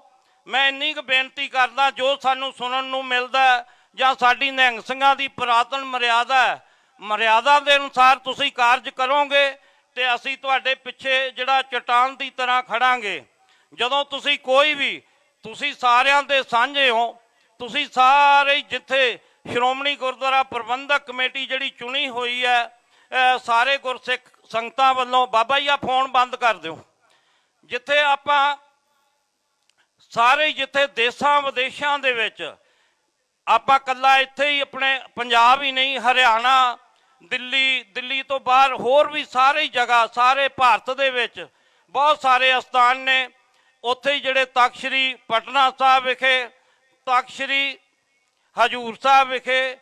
ਮੈਂ ਇੰਨੀ ਕੁ ਬੇਨਤੀ ਕਰਦਾ, ਜੋ ਸਾਨੂੰ ਸੁਣਨ ਨੂੰ ਮਿਲਦਾ ਜਾਂ ਸਾਡੀ ਨਿਹੰਗ ਸਿੰਘਾਂ ਦੀ ਪੁਰਾਤਨ ਮਰਿਆਦਾ ਮਰਿਆਦਾ ਦੇ ਅਨੁਸਾਰ ਤੁਸੀਂ ਕਾਰਜ ਕਰੋਗੇ ਤੇ ਅਸੀਂ ਤੁਹਾਡੇ ਪਿੱਛੇ ਜਿਹੜਾ ਚਟਾਨ ਦੀ ਤਰ੍ਹਾਂ ਖੜਾਂਗੇ। ਜਦੋਂ ਤੁਸੀਂ ਕੋਈ ਵੀ, ਤੁਸੀਂ ਸਾਰਿਆਂ ਦੇ ਸਾਂਝੇ ਹੋ, ਤੁਸੀਂ ਸਾਰੇ ਹੀ ਜਿੱਥੇ ਸ਼੍ਰੋਮਣੀ ਗੁਰਦੁਆਰਾ ਪ੍ਰਬੰਧਕ ਕਮੇਟੀ ਜਿਹੜੀ ਚੁਣੀ ਹੋਈ ਹੈ ਸਾਰੇ ਗੁਰਸਿੱਖ ਸੰਗਤਾਂ ਵੱਲੋਂ ਬਾਬਾ ਜੀ ਆ ਫੋਨ ਬੰਦ ਕਰ ਦਿਓ। ਜਿੱਥੇ ਆਪਾਂ ਸਾਰੇ ਜਿੱਥੇ ਦੇਸ਼ਾਂ ਵਿਦੇਸ਼ਾਂ ਦੇ ਵਿੱਚ ਆਪਾਂ ਕੱਲਾ ਇੱਥੇ ਹੀ ਆਪਣੇ ਪੰਜਾਬ ਹੀ ਨਹੀਂ, ਹਰਿਆਣਾ, ਦਿੱਲੀ ਦਿੱਲੀ ਤੋਂ ਬਾਹਰ ਹੋਰ ਵੀ ਸਾਰੇ ਜਗ੍ਹਾ, ਸਾਰੇ ਭਾਰਤ ਦੇ ਵਿੱਚ ਬਹੁਤ ਸਾਰੇ ਅਸਥਾਨ ਨੇ। ਉੱਥੇ ਹੀ ਜਿਹੜੇ ਤਖਤ ਸ੍ਰੀ ਪਟਨਾ ਸਾਹਿਬ ਵਿਖੇ ਤਖਤ ਸ੍ਰੀ ਹਜੂਰ ਸਾਹਿਬ ਵਿਖੇ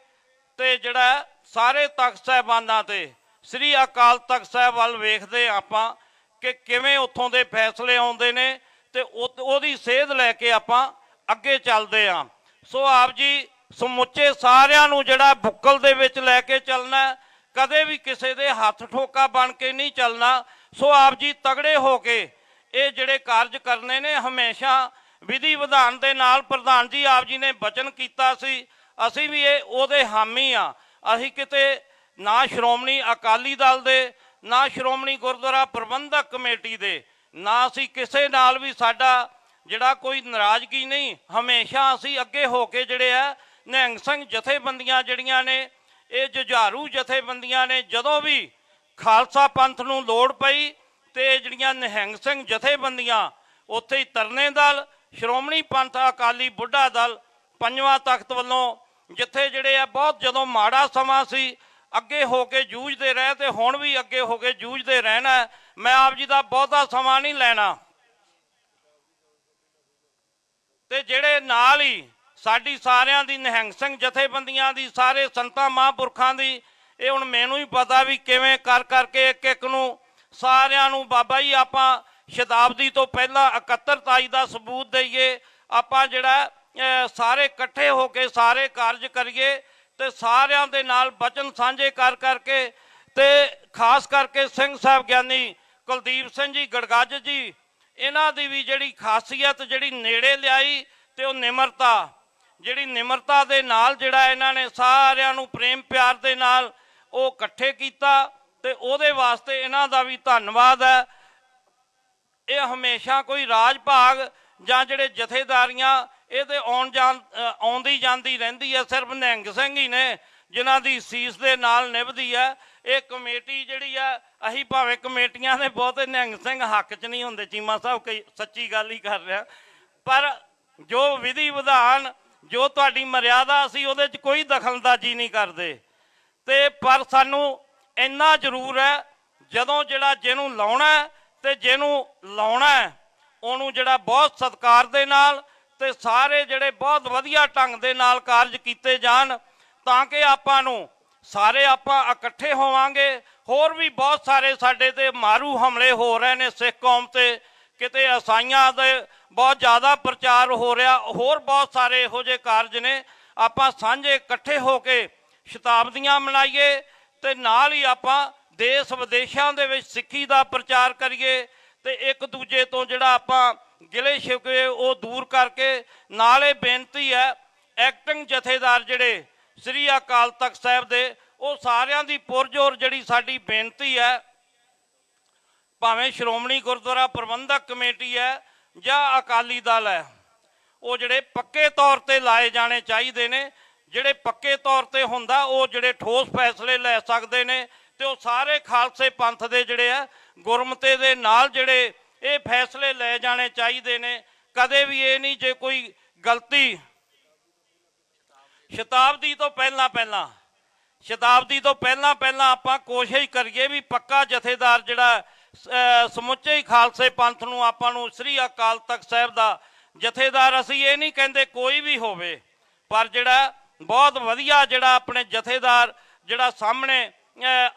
ਤੇ ਜਿਹੜਾ ਸਾਰੇ ਤਖਤ ਸਾਹਿਬਾਨਾਂ ਤੇ, ਸ੍ਰੀ ਅਕਾਲ ਤਖਤ ਸਾਹਿਬ ਵੱਲ ਵੇਖਦੇ ਆਪਾਂ ਕਿ ਕਿਵੇਂ ਉੱਥੋਂ ਦੇ ਫੈਸਲੇ ਆਉਂਦੇ ਨੇ ਤੇ ਉਹ- ਉਹਦੀ ਸੇਧ ਲੈ ਕੇ ਆਪਾਂ ਅੱਗੇ ਚੱਲਦੇ ਆਂ। ਸੋ ਆਪ ਜੀ ਸਮੁੱਚੇ ਸਾਰਿਆਂ ਨੂੰ ਜਿਹੜਾ ਬੁੱਕਲ ਦੇ ਵਿੱਚ ਲੈ ਕੇ ਚੱਲਣਾ ਕਦੇ ਵੀ ਕਿਸੇ ਦੇ ਹੱਥ ਠੋਕਾ ਬਣ ਕੇ ਨਹੀਂ ਚੱਲਣਾ। ਸੋ ਆਪ ਜੀ ਤਗੜੇ ਹੋ ਕੇ ਇਹ ਜਿਹੜੇ ਕਾਰਜ ਕਰਨੇ ਨੇ, ਹਮੇਸ਼ਾ ਵਿਧੀ ਵਿਧਾਨ ਦੇ ਨਾਲ ਪ੍ਰਧਾਨ ਜੀ ਆਪ ਜੀ ਨੇ ਬਚਨ ਕੀਤਾ ਸੀ। ਅਸੀਂ ਵੀ ਇਹ ਉਹਦੇ ਹਾਮੀ ਆ। ਅਸੀਂ ਕਿਤੇ ਨਾ ਸ਼੍ਰੋਮਣੀ ਅਕਾਲੀ ਦਲ ਦੇ, ਨਾ ਸ਼੍ਰੋਮਣੀ ਗੁਰਦੁਆਰਾ ਪ੍ਰਬੰਧਕ ਕਮੇਟੀ ਦੇ ਨਾ ਅਸੀਂ ਕਿਸੇ ਨਾਲ ਵੀ ਸਾਡਾ ਜਿਹੜਾ ਕੋਈ ਨਾਰਾਜ਼ਗੀ ਨਹੀਂ, ਹਮੇਸ਼ਾ ਅਸੀਂ ਅੱਗੇ ਹੋ ਕੇ ਜਿਹੜੇ ਆ, ਨਿਹੰਗ ਸਿੰਘ ਜਥੇਬੰਦੀਆਂ ਜਿਹੜੀਆਂ ਨੇ, ਇਹ ਜੁਝਾਰੂ ਜਥੇਬੰਦੀਆਂ ਨੇ, ਜਦੋਂ ਵੀ ਖਾਲਸਾ ਪੰਥ ਨੂੰ ਲੋੜ ਪਈ ਤੇ ਜਿਹੜੀਆਂ ਨਿਹੰਗ ਸਿੰਘ ਜਥੇਬੰਦੀਆਂ ਉੱਥੇ ਹੀ ਤਰਨੇ ਦਲ, ਸ਼੍ਰੋਮਣੀ ਪੰਥ ਅਕਾਲੀ ਬੁੱਢਾ ਦਲ ਪੰਜਵਾਂ ਤਖਤ ਵੱਲੋਂ ਜਿੱਥੇ ਜਿਹੜੇ ਆ ਬਹੁਤ ਜਦੋਂ ਮਾੜਾ ਸਮਾਂ ਸੀ, ਅੱਗੇ ਹੋ ਕੇ ਜੂਝਦੇ ਰਹੇ ਤੇ ਹੁਣ ਵੀ ਅੱਗੇ ਹੋ ਕੇ ਜੂਝਦੇ ਰਹਿਣਾ ਮੈਂ ਆਪ ਜੀ ਦਾ ਬਹੁਤਾ ਸਮਾਂ ਨਹੀਂ ਲੈਣਾ। ਤੇ ਜਿਹੜੇ ਨਾਲ ਹੀ ਸਾਡੀ ਸਾਰਿਆਂ ਦੀ ਨਿਹੰਗ ਸਿੰਘ ਜਥੇਬੰਦੀਆਂ ਦੀ, ਸਾਰੇ ਸੰਤਾਂ ਮਹਾਂਪੁਰਖਾਂ ਦੀ, ਇਹ ਹੁਣ ਮੈਨੂੰ ਹੀ ਪਤਾ ਵੀ ਕਿਵੇਂ ਕਰ ਕਰਕੇ ਇੱਕ ਇੱਕ ਨੂੰ ਸਾਰਿਆਂ ਨੂੰ ਬਾਬਾ ਜੀ ਆਪਾਂ ਸ਼ਤਾਬਦੀ ਤੋਂ ਪਹਿਲਾਂ 71 ਤਾਈ ਦਾ ਸਬੂਤ ਦਈਏ, ਆਪਾਂ ਜਿਹੜਾ ਸਾਰੇ ਇਕੱਠੇ ਹੋ ਕੇ ਸਾਰੇ ਕਾਰਜ ਕਰੀਏ ਤੇ ਸਾਰਿਆਂ ਦੇ ਨਾਲ ਬਚਨ ਸਾਂਝੇ ਕਰ ਕਰਕੇ ਤੇ ਖਾਸ ਕਰਕੇ ਸਿੰਘ ਸਾਹਿਬ ਗਿਆਨੀ ਕੁਲਦੀਪ ਸਿੰਘ ਜੀ, ਗੜਗੱਜ ਜੀ, ਇਹਨਾਂ ਦੀ ਵੀ ਜਿਹੜੀ ਖਾਸੀਅਤ, ਜਿਹੜੀ ਨੇੜੇ ਲਿਆਈ ਤੇ ਉਹ ਨਿਮਰਤਾ, ਜਿਹੜੀ ਨਿਮਰਤਾ ਦੇ ਨਾਲ ਜਿਹੜਾ ਇਹਨਾਂ ਨੇ ਸਾਰਿਆਂ ਨੂੰ ਪ੍ਰੇਮ ਪਿਆਰ ਦੇ ਨਾਲ ਉਹ ਇਕੱਠੇ ਕੀਤਾ ਤੇ ਉਹਦੇ ਵਾਸਤੇ ਇਹਨਾਂ ਦਾ ਵੀ ਧੰਨਵਾਦ ਹੈ। ਇਹ ਹਮੇਸ਼ਾ ਕੋਈ ਰਾਜ ਭਾਗ ਜਾਂ ਜਿਹੜੇ ਜਥੇਦਾਰੀਆਂ ਇਹ ਤੇ ਆਉਣ ਜਾਣ ਆਉਂਦੀ ਜਾਂਦੀ ਰਹਿੰਦੀ ਹੈ, ਸਿਰਫ ਨਿਹੰਗ ਸਿੰਘ ਹੀ ਨੇ। ਜਿਨ੍ਹਾਂ ਦੀ ਸੀਸ ਦੇ ਨਾਲ ਨਿਭਦੀ ਹੈ ਇਹ ਕਮੇਟੀ ਜਿਹੜੀ ਆ ਅਸੀਂ ਭਾਵੇਂ ਕਮੇਟੀਆਂ ਦੇ ਬਹੁਤੇ ਨਿਹੰਗ ਸਿੰਘ ਹੱਕ 'ਚ ਨਹੀਂ ਹੁੰਦੇ, ਚੀਮਾ ਸਾਹਿਬ ਕਈ ਸੱਚੀ ਗੱਲ ਹੀ ਕਰ ਰਿਹਾ। ਪਰ ਜੋ ਵਿਧੀ ਵਿਧਾਨ, ਜੋ ਤੁਹਾਡੀ ਮਰਿਆਦਾ ਅਸੀਂ ਉਹਦੇ 'ਚ ਕੋਈ ਦਖਲਅੰਦਾਜ਼ੀ ਨਹੀਂ ਕਰਦੇ। ਤੇ ਪਰ ਸਾਨੂੰ ਇੰਨਾ ਜ਼ਰੂਰ ਹੈ, ਜਦੋਂ ਜਿਹੜਾ ਜਿਹਨੂੰ ਲਾਉਣਾ ਹੈ ਤੇ ਜਿਹਨੂੰ ਲਾਉਣਾ ਉਹਨੂੰ ਜਿਹੜਾ ਬਹੁਤ ਸਤਿਕਾਰ ਦੇ ਨਾਲ ਤੇ ਸਾਰੇ ਜਿਹੜੇ ਬਹੁਤ ਵਧੀਆ ਢੰਗ ਦੇ ਨਾਲ ਕਾਰਜ ਕੀਤੇ ਜਾਣ ਤਾਂ ਕਿ ਆਪਾਂ ਨੂੰ ਸਾਰੇ ਆਪਾਂ ਇਕੱਠੇ ਹੋਵਾਂਗੇ। ਹੋਰ ਵੀ ਬਹੁਤ ਸਾਰੇ ਸਾਡੇ ਤੇ ਮਾਰੂ ਹਮਲੇ ਹੋ ਰਹੇ ਨੇ ਸਿੱਖ ਕੌਮ ਤੇ। ਕਿਤੇ ਅਸਾਈਆਂ ਦੇ ਬਹੁਤ ਜ਼ਿਆਦਾ ਪ੍ਰਚਾਰ ਹੋ ਰਿਹਾ। ਹੋਰ ਬਹੁਤ ਸਾਰੇ ਇਹੋ ਜਿਹੇ ਕਾਰਜ ਨੇ। ਆਪਾਂ ਸਾਂਝੇ ਇਕੱਠੇ ਹੋ ਕੇ ਸ਼ਤਾਬਦੀਆਂ ਮਨਾਈਏ ਤੇ ਨਾਲ ਹੀ ਆਪਾਂ ਦੇਸ਼ ਵਿਦੇਸ਼ਾਂ ਦੇ ਵਿੱਚ ਸਿੱਖੀ ਦਾ ਪ੍ਰਚਾਰ ਕਰੀਏ ਤੇ ਇੱਕ ਦੂਜੇ ਤੋਂ ਜਿਹੜਾ ਆਪਾਂ ਗਿਲੇ ਸ਼ਿਕਵੇ ਉਹ ਦੂਰ ਕਰਕੇ। ਨਾਲੇ ਬੇਨਤੀ ਹੈ ਐਕਟਿੰਗ ਜਥੇਦਾਰ ਜਿਹੜੇ ਸ੍ਰੀ ਅਕਾਲ ਤਖਤ ਸਾਹਿਬ ਦੇ, ਉਹ ਸਾਰਿਆਂ ਦੀ ਪੁਰਜੋਰ ਜਿਹੜੀ ਸਾਡੀ ਬੇਨਤੀ ਹੈ, ਭਾਵੇਂ ਸ਼੍ਰੋਮਣੀ ਗੁਰਦੁਆਰਾ ਪ੍ਰਬੰਧਕ ਕਮੇਟੀ ਹੈ ਜਾਂ ਅਕਾਲੀ ਦਲ ਹੈ, ਉਹ ਜਿਹੜੇ ਪੱਕੇ ਤੌਰ ਤੇ ਲਾਏ ਜਾਣੇ ਚਾਹੀਦੇ ਨੇ, ਜਿਹੜੇ ਪੱਕੇ ਤੌਰ ਤੇ ਹੁੰਦਾ, ਉਹ ਜਿਹੜੇ ਠੋਸ ਫੈਸਲੇ ਲੈ ਸਕਦੇ ਨੇ ਤੇ ਉਹ ਸਾਰੇ ਖਾਲਸੇ ਪੰਥ ਦੇ ਜਿਹੜੇ ਆ, ਗੁਰਮਤੇ ਦੇ ਨਾਲ ਜਿਹੜੇ ਇਹ ਫੈਸਲੇ ਲੈ ਜਾਣੇ ਚਾਹੀਦੇ ਨੇ, ਕਦੇ ਵੀ ਇਹ ਨਹੀਂ ਜੇ ਕੋਈ ਗਲਤੀ ਸ਼ਤਾਬਦੀ ਤੋਂ ਪਹਿਲਾਂ ਪਹਿਲਾਂ, ਸ਼ਤਾਬਦੀ ਤੋਂ ਪਹਿਲਾਂ ਪਹਿਲਾਂ ਆਪਾਂ ਕੋਸ਼ਿਸ਼ ਕਰੀਏ ਵੀ ਪੱਕਾ ਜਥੇਦਾਰ ਜਿਹੜਾ ਸਮੁੱਚੇ ਹੀ ਖਾਲਸੇ ਪੰਥ ਨੂੰ ਆਪਾਂ ਨੂੰ ਸ੍ਰੀ ਅਕਾਲ ਤਖਤ ਸਾਹਿਬ ਦਾ ਜਥੇਦਾਰ ਅਸੀਂ ਇਹ ਨਹੀਂ ਕਹਿੰਦੇ ਕੋਈ ਵੀ ਹੋਵੇ, ਪਰ ਜਿਹੜਾ ਬਹੁਤ ਵਧੀਆ ਜਿਹੜਾ ਆਪਣੇ ਜਥੇਦਾਰ ਜਿਹੜਾ ਸਾਹਮਣੇ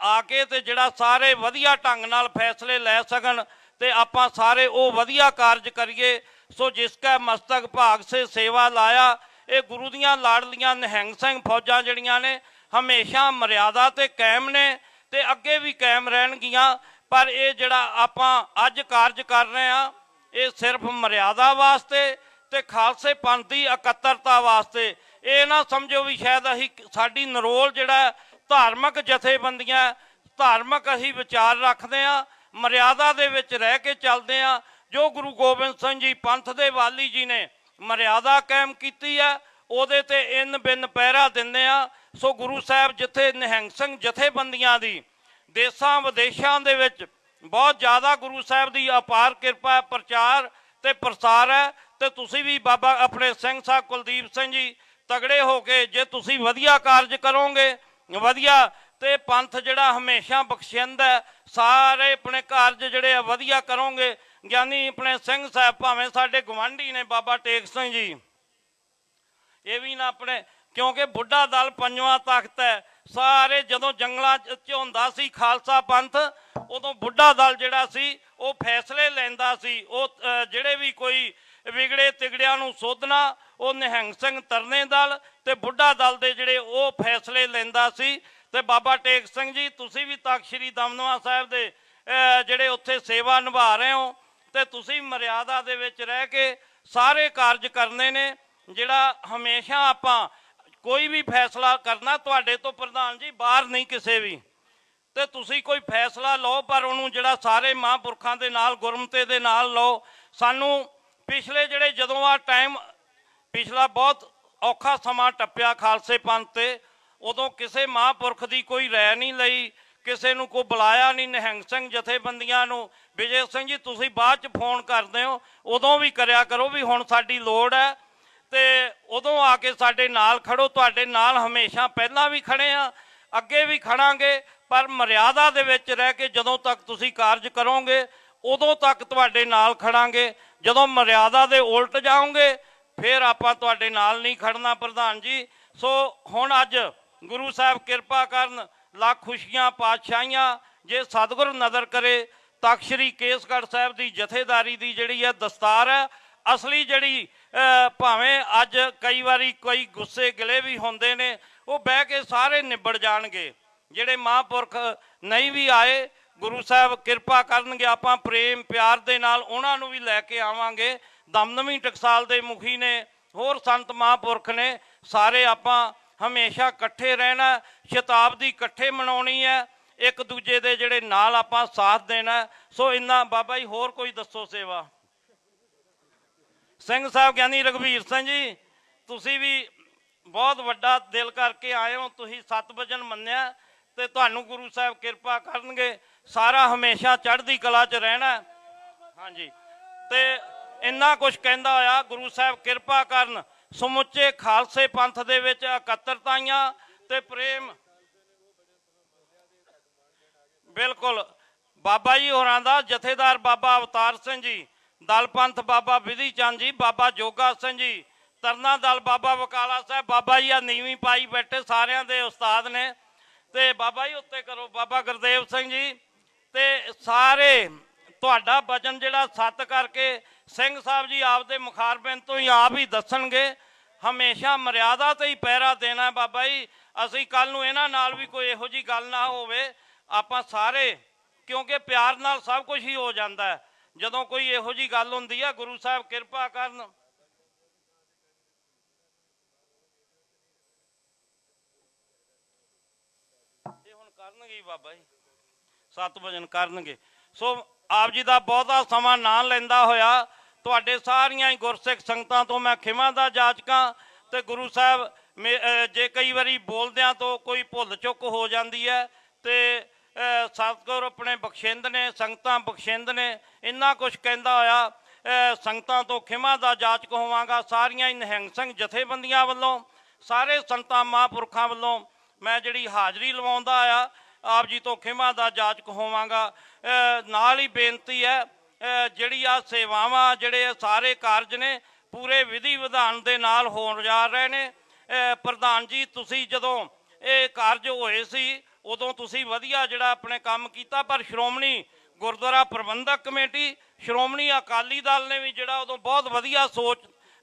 ਆ ਕੇ ਤੇ ਜਿਹੜਾ ਸਾਰੇ ਵਧੀਆ ਢੰਗ ਨਾਲ ਫੈਸਲੇ ਲੈ ਸਕਣ ਤੇ ਆਪਾਂ ਸਾਰੇ ਉਹ ਵਧੀਆ ਕਾਰਜ ਕਰੀਏ, ਸੋ ਜਿਸ ਕਾ ਮਸਤਕ ਭਾਗ ਸੇ ਸੇਵਾ ਲਾਇਆ ਇਹ ਗੁਰੂ ਦੀਆਂ ਲਾੜਲੀਆਂ ਨਿਹੰਗ ਸਿੰਘ ਫੌਜਾਂ ਜਿਹੜੀਆਂ ਨੇ, ਹਮੇਸ਼ਾ ਮਰਿਆਦਾ ਤੇ ਕਾਇਮ ਨੇ ਤੇ ਅੱਗੇ ਵੀ ਕਾਇਮ ਰਹਿਣਗੀਆਂ। ਪਰ ਇਹ ਜਿਹੜਾ ਆਪਾਂ ਅੱਜ ਕਾਰਜ ਕਰ ਰਹੇ ਆ ਇਹ ਸਿਰਫ ਮਰਿਆਦਾ ਵਾਸਤੇ ਤੇ ਖਾਲਸੇ ਪੰਥ ਦੀ ਇਕੱਤਰਤਾ ਵਾਸਤੇ। ਇਹ ਨਾ ਸਮਝੋ ਵੀ ਸ਼ਾਇਦ ਅਸੀਂ ਸਾਡੀ ਨਰੋਲ ਜਿਹੜਾ ਧਾਰਮਿਕ ਜਥੇਬੰਦੀਆਂ, ਧਾਰਮਿਕ ਅਸੀਂ ਵਿਚਾਰ ਰੱਖਦੇ ਆ ਮਰਿਆਦਾ ਦੇ ਵਿੱਚ ਰਹਿ ਕੇ ਚੱਲਦੇ ਆ ਜੋ ਗੁਰੂ ਗੋਬਿੰਦ ਸਿੰਘ ਜੀ ਪੰਥ ਦੇ ਵਾਲੀ ਜੀ ਨੇ ਮਰਿਆਦਾ ਕਾਇਮ ਕੀਤੀ ਹੈ, ਉਹਦੇ ਤੇ ਇਨ ਬਿਨ ਪਹਿਰਾ ਦਿੰਦੇ ਆ ਸੋ ਗੁਰੂ ਸਾਹਿਬ ਜਿੱਥੇ ਨਿਹੰਗ ਸਿੰਘ ਜਥੇਬੰਦੀਆਂ ਦੀ, ਦੇਸ਼ਾਂ ਵਿਦੇਸ਼ਾਂ ਦੇ ਵਿੱਚ ਬਹੁਤ ਜ਼ਿਆਦਾ ਗੁਰੂ ਸਾਹਿਬ ਦੀ ਅਪਾਰ ਕਿਰਪਾ ਹੈ, ਪ੍ਰਚਾਰ ਤੇ ਪ੍ਰਸਾਰ ਹੈ। ਤੇ ਤੁਸੀਂ ਵੀ ਬਾਬਾ, ਆਪਣੇ ਸਿੰਘ ਸਾਹਿਬ ਕੁਲਦੀਪ ਸਿੰਘ ਜੀ, ਤਗੜੇ ਹੋ ਕੇ ਜੇ ਤੁਸੀਂ ਵਧੀਆ ਕਾਰਜ ਕਰੋਗੇ, ਵਧੀਆ ਤੇ ਪੰਥ ਜਿਹੜਾ ਹਮੇਸ਼ਾ ਬਖਸ਼ਿੰਦ ਹੈ, ਸਾਰੇ ਆਪਣੇ ਕਾਰਜ ਜਿਹੜੇ ਆ ਵਧੀਆ ਕਰੋਗੇ ਗਿਆਨੀ ਆਪਣੇ ਸਿੰਘ ਸਾਹਿਬ ਭਾਵੇਂ ਸਾਡੇ ਗਵਾਂਢੀ ਨੇ ਬਾਬਾ ਟੇਕ ਸਿੰਘ ਜੀ। ਇਹ ਵੀ ਨਾ ਆਪਣੇ, ਕਿਉਂਕਿ ਬੁੱਢਾ ਦਲ ਪੰਜਵਾਂ ਤਖਤ ਹੈ। ਸਾਰੇ ਜਦੋਂ ਜੰਗਲਾਂ 'ਚ ਹੁੰਦਾ ਸੀ ਖਾਲਸਾ ਪੰਥ, ਉਦੋਂ ਬੁੱਢਾ ਦਲ ਜਿਹੜਾ ਸੀ, ਉਹ ਫੈਸਲੇ ਲੈਂਦਾ ਸੀ। ਉਹ ਜਿਹੜੇ ਵੀ ਕੋਈ ਵਿਗੜੇ ਤਿਗੜਿਆਂ ਨੂੰ ਸੋਧਣਾ, ਉਹ ਨਿਹੰਗ ਸਿੰਘ ਤਰਨੇ ਦਲ ਤੇ ਬੁੱਢਾ ਦਲ ਦੇ ਜਿਹੜੇ ਉਹ ਫੈਸਲੇ ਲੈਂਦਾ ਸੀ। ਤੇ ਬਾਬਾ ਟੇਕ ਸਿੰਘ ਜੀ, ਤੁਸੀਂ ਵੀ ਤਖਤ ਸ੍ਰੀ ਦਮਦਮਾ ਸਾਹਿਬ ਦੇ ਜਿਹੜੇ ਉੱਥੇ ਸੇਵਾ ਨਿਭਾ ਰਹੇ ਹੋ ਤੇ ਤੁਸੀਂ ਮਰਿਆਦਾ ਦੇ ਵਿੱਚ ਰਹਿ ਕੇ ਸਾਰੇ ਕਾਰਜ ਕਰਨੇ ਨੇ, ਜਿਹੜਾ ਹਮੇਸ਼ਾ ਆਪਾਂ ਕੋਈ ਵੀ ਫੈਸਲਾ ਕਰਨਾ, ਤੁਹਾਡੇ ਤੋਂ ਪ੍ਰਧਾਨ ਜੀ ਬਾਹਰ ਨਹੀਂ ਕਿਸੇ ਵੀ। ਤੇ ਤੁਸੀਂ ਕੋਈ ਫੈਸਲਾ ਲਓ, ਪਰ ਉਹਨੂੰ ਜਿਹੜਾ ਸਾਰੇ ਮਹਾਂਪੁਰਖਾਂ ਦੇ ਨਾਲ, ਗੁਰਮਤੇ ਦੇ ਨਾਲ ਲਓ। ਸਾਨੂੰ ਪਿਛਲੇ ਜਿਹੜੇ ਜਦੋਂ ਆ ਟਾਈਮ, ਪਿਛਲਾ ਬਹੁਤ ਔਖਾ ਸਮਾਂ ਟੱਪਿਆ ਖਾਲਸੇ ਪੰਥ ਤੇ, ਉਦੋਂ ਕਿਸੇ ਮਹਾਂਪੁਰਖ ਦੀ ਕੋਈ ਰਾਇ ਨਹੀਂ ਲਈ। ਕਿਸੇ ਨੂੰ ਕੋਈ ਬੁਲਾਇਆ ਨਹੀਂ, ਨਿਹੰਗ ਸਿੰਘ ਜਥੇਬੰਦੀਆਂ ਨੂੰ, ਵਿਜੇ ਸਿੰਘ ਜੀ, ਤੁਸੀਂ ਬਾਅਦ ਚ ਫੋਨ ਕਰਦੇ ਹੋ, ਉਦੋਂ ਵੀ ਕਰਿਆ ਕਰੋ ਵੀ ਹੁਣ ਸਾਡੀ ਲੋੜ ਹੈ ਤੇ ਉਦੋਂ ਆ ਕੇ ਸਾਡੇ ਨਾਲ ਖੜੋ, ਤੁਹਾਡੇ ਨਾਲ ਹਮੇਸ਼ਾ ਪਹਿਲਾਂ ਵੀ ਖੜੇ ਆ, ਅੱਗੇ ਵੀ ਖੜਾਂਗੇ, ਪਰ ਮਰਿਆਦਾ ਦੇ ਵਿੱਚ ਰਹਿ ਕੇ ਜਦੋਂ ਤੱਕ ਤੁਸੀਂ ਕਾਰਜ ਕਰੋਗੇ, ਉਦੋਂ ਤੱਕ ਤੁਹਾਡੇ ਨਾਲ ਖੜਾਂਗੇ, ਜਦੋਂ ਮਰਿਆਦਾ ਦੇ ਉਲਟ ਜਾਓਗੇ, ਫਿਰ ਆਪਾਂ ਤੁਹਾਡੇ ਨਾਲ ਨਹੀਂ ਖੜਨਾ ਪ੍ਰਧਾਨ ਜੀ। ਸੋ ਹੁਣ ਅੱਜ ਗੁਰੂ ਸਾਹਿਬ ਕਿਰਪਾ ਕਰਨ ਲੱਖ ਖੁਸ਼ੀਆਂ, ਪਾਤਸ਼ਾਹੀਆਂ, ਜੇ ਸਤਿਗੁਰ ਨਜ਼ਰ ਕਰੇ ਤਖਤ ਸ੍ਰੀ ਕੇਸਗੜ੍ਹ ਸਾਹਿਬ ਦੀ ਜਥੇਦਾਰੀ ਦੀ ਜਿਹੜੀ ਹੈ ਦਸਤਾਰ ਹੈ, ਅਸਲੀ ਜਿਹੜੀ ਭਾਵੇਂ ਅੱਜ ਕਈ ਵਾਰੀ ਕੋਈ ਗੁੱਸੇ ਗਿਲੇ ਵੀ ਹੁੰਦੇ ਨੇ, ਉਹ ਬਹਿ ਕੇ ਸਾਰੇ ਨਿਬੜ ਜਾਣਗੇ। ਜਿਹੜੇ ਮਹਾਂਪੁਰਖ ਨਹੀਂ ਵੀ ਆਏ, ਗੁਰੂ ਸਾਹਿਬ ਕਿਰਪਾ ਕਰਨਗੇ, ਆਪਾਂ ਪ੍ਰੇਮ ਪਿਆਰ ਦੇ ਨਾਲ ਉਹਨਾਂ ਨੂੰ ਵੀ ਲੈ ਕੇ ਆਵਾਂਗੇ। ਦਮਦਮੀ ਟਕਸਾਲ ਦੇ ਮੁਖੀ ਨੇ, ਹੋਰ ਸੰਤ ਮਹਾਂਪੁਰਖ ਨੇ, ਸਾਰੇ ਆਪਾਂ ਹਮੇਸ਼ਾ ਇਕੱਠੇ ਰਹਿਣਾ, ਸ਼ਤਾਬਦੀ ਇਕੱਠੇ ਮਨਾਉਣੀ ਹੈ, ਇੱਕ ਦੂਜੇ ਦੇ ਜਿਹੜੇ ਨਾਲ ਆਪਾਂ ਸਾਥ ਦੇਣਾ ਸੋ ਇੰਨਾ, ਬਾਬਾ ਜੀ, ਹੋਰ ਕੋਈ ਦੱਸੋ ਸੇਵਾ? ਸਿੰਘ ਸਾਹਿਬ ਗਿਆਨੀ ਰਘਵੀਰ ਸਿੰਘ ਜੀ, ਤੁਸੀਂ ਵੀ ਬਹੁਤ ਵੱਡਾ ਦਿਲ ਕਰਕੇ ਆਏ ਹੋ, ਤੁਸੀਂ ਸਤ ਵਜਨ ਮੰਨਿਆ, ਤੇ ਤੁਹਾਨੂੰ ਗੁਰੂ ਸਾਹਿਬ ਕਿਰਪਾ ਕਰਨਗੇ। ਸਾਰਾ ਹਮੇਸ਼ਾ ਚੜ੍ਹਦੀ ਕਲਾ 'ਚ ਰਹਿਣਾ ਹਾਂਜੀ। ਤੇ ਇੰਨਾ ਕੁਝ ਕਹਿੰਦਾ ਹੋਇਆ, ਗੁਰੂ ਸਾਹਿਬ ਕਿਰਪਾ ਕਰਨ। ਸਮੁੱਚੇ ਖਾਲਸੇ ਪੰਥ ਦੇ ਵਿੱਚ ਇਕੱਤਰਤਾਈਆਂ ਤੇ ਪ੍ਰੇਮ। ਬਿਲਕੁਲ। ਬਾਬਾ ਜੀ ਹੋਰਾਂ ਦਾ ਜਥੇਦਾਰ ਬਾਬਾ ਅਵਤਾਰ ਸਿੰਘ ਜੀ, ਦਲ ਪੰਥ ਬਾਬਾ ਵਿਧੀ ਚੰਦ ਜੀ, ਬਾਬਾ ਜੋਗਾ ਸਿੰਘ ਜੀ ਤਰਨਾ ਦਲ ਬਾਬਾ ਵਕਾਲਾ ਸਾਹਿਬ, ਬਾਬਾ ਜੀ ਆ ਨੀਵੀਂ ਪਾਈ ਬੈਠੇ ਸਾਰਿਆਂ ਦੇ ਉਸਤਾਦ ਨੇ। ਤੇ ਬਾਬਾ ਜੀ ਉੱਤੇ ਕਰੋ, ਬਾਬਾ ਗੁਰਦੇਵ ਸਿੰਘ ਜੀ। ਤੇ ਸਾਰੇ, ਤੁਹਾਡਾ ਵਚਨ ਜਿਹੜਾ ਸੱਤ ਕਰਕੇ ਸਿੰਘ ਸਾਹਿਬ ਜੀ ਆਪਦੇ ਮੁਖਾਰਬਿੰਦ ਤੋਂ ਹੀ ਆਪ ਹੀ ਦੱਸਣਗੇ, ਹਮੇਸ਼ਾ ਮਰਿਆਦਾ ਤੇ ਹੀ ਪਹਿਰਾ ਦੇਣਾ ਬਾਬਾ ਜੀ। ਅਸੀਂ ਕੱਲ ਨੂੰ ਇਹਨਾਂ ਨਾਲ ਵੀ ਕੋਈ ਇਹੋ ਜੀ ਗੱਲ ਨਾ ਹੋਵੇ। ਆਪਾਂ ਸਾਰੇ, ਕਿਉਂਕਿ ਪਿਆਰ ਨਾਲ ਸਭ ਕੁਝ ਹੀ ਹੋ ਜਾਂਦਾ ਹੈ। ਜਦੋਂ ਕੋਈ ਇਹੋ ਜੀ ਗੱਲ ਹੁੰਦੀ ਆ, ਗੁਰੂ ਸਾਹਿਬ ਕਿਰਪਾ ਕਰਨ। ਇਹ ਹੁਣ ਕਰਨਗੇ ਬਾਬਾ ਜੀ। ਸੱਤ ਵਜਨ ਕਰਨਗੇ। ਸੋ ਆਪ ਜੀ ਦਾ ਬਹੁਤਾ ਸਮਾਂ ਨਾ ਲੈਂਦਾ ਹੋਇਆ, ਤੁਹਾਡੇ ਸਾਰੀਆਂ ਹੀ ਗੁਰਸਿੱਖ ਸੰਗਤਾਂ ਤੋਂ ਮੈਂ ਖਿਮਾ ਦਾ ਜਾਚਕਾਂ ਤੇ ਗੁਰੂ ਸਾਹਿਬ ਮੇ- ਜੇ ਕਈ ਵਾਰੀ ਬੋਲਦਿਆਂ ਤੋਂ ਕੋਈ ਭੁੱਲ ਚੁੱਕ ਹੋ ਜਾਂਦੀ ਹੈ ਤੇ, ਅਹ, ਸਤਿਗੁਰ ਆਪਣੇ ਬਖਸ਼ਿੰਦ ਨੇ, ਸੰਗਤਾਂ ਬਖਸ਼ਿੰਦ ਨੇ, ਇੰਨਾ ਕੁਝ ਕਹਿੰਦਾ ਹੋਇਆ ਸੰਗਤਾਂ ਤੋਂ ਖਿਮਾ ਦਾ ਜਾਚਕ ਹੋਵਾਂਗਾ, ਸਾਰੀਆਂ ਹੀ ਨਿਹੰਗ ਸਿੰਘ ਜਥੇਬੰਦੀਆਂ ਵੱਲੋਂ, ਸਾਰੇ ਸੰਤਾਂ ਮਹਾਂਪੁਰਖਾਂ ਵੱਲੋਂ ਮੈਂ ਜਿਹੜੀ ਹਾਜ਼ਰੀ ਲਵਾਉਂਦਾ ਆ ਆਪ ਜੀ ਤੋਂ ਖਿਮਾ ਦਾ ਜਾਚਕ ਹੋਵਾਂਗਾ। ਨਾਲ ਹੀ ਬੇਨਤੀ ਹੈ ਜਿਹੜੀ ਆ ਸੇਵਾਵਾਂ, ਜਿਹੜੇ ਸਾਰੇ ਕਾਰਜ ਨੇ, ਪੂਰੇ ਵਿਧੀ ਵਿਧਾਨ ਦੇ ਨਾਲ ਹੋਣ ਜਾ ਰਹੇ ਨੇ। ਪ੍ਰਧਾਨ ਜੀ, ਤੁਸੀਂ ਜਦੋਂ ਇਹ ਕਾਰਜ ਹੋਏ ਸੀ, ਉਦੋਂ ਤੁਸੀਂ ਵਧੀਆ ਜਿਹੜਾ ਆਪਣੇ ਕੰਮ ਕੀਤਾ, ਪਰ ਸ਼੍ਰੋਮਣੀ ਗੁਰਦੁਆਰਾ ਪ੍ਰਬੰਧਕ ਕਮੇਟੀ, ਸ਼੍ਰੋਮਣੀ ਅਕਾਲੀ ਦਲ ਨੇ ਵੀ ਜਿਹੜਾ ਉਦੋਂ ਬਹੁਤ ਵਧੀਆ ਸੋਚ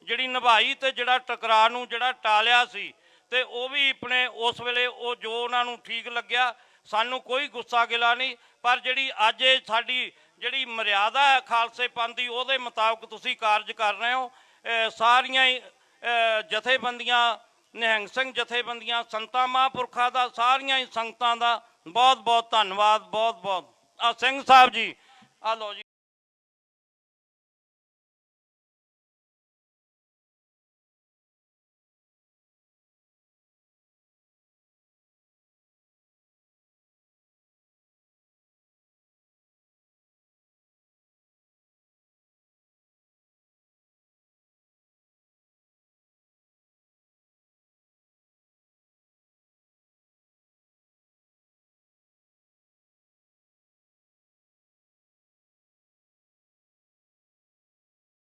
ਜਿਹੜੀ ਨਿਭਾਈ ਤੇ ਜਿਹੜਾ ਟਕਰਾਅ ਨੂੰ ਜਿਹੜਾ ਟਾਲਿਆ ਸੀ, ਤੇ ਉਹ ਵੀ ਆਪਣੇ ਉਸ ਵੇਲੇ ਉਹ ਜੋ ਉਹਨਾਂ ਨੂੰ ਠੀਕ ਲੱਗਿਆ ਸਾਨੂੰ ਕੋਈ ਗੁੱਸਾ ਗਿਲਾ ਨਹੀਂ, ਪਰ ਜਿਹੜੀ ਅੱਜ ਇਹ ਸਾਡੀ ਜਿਹੜੀ ਮਰਿਆਦਾ ਹੈ ਖਾਲਸੇ ਪੰਥ ਦੀ, ਉਹਦੇ ਮੁਤਾਬਕ ਤੁਸੀਂ ਕਾਰਜ ਕਰ ਰਹੇ ਹੋ। ਸਾਰੀਆਂ ਹੀ ਜਥੇਬੰਦੀਆਂ, ਨਿਹੰਗ ਸਿੰਘ ਜਥੇਬੰਦੀਆਂ, ਸੰਤਾਂ, ਮਹਾਂਪੁਰਖਾਂ ਦਾ, ਸਾਰੀਆਂ ਹੀ ਸੰਗਤਾਂ ਦਾ ਬਹੁਤ ਬਹੁਤ ਧੰਨਵਾਦ ਬਹੁਤ ਬਹੁਤ ਆ ਸਿੰਘ ਸਾਹਿਬ ਜੀ ਆ ਲਓ ਜੀ।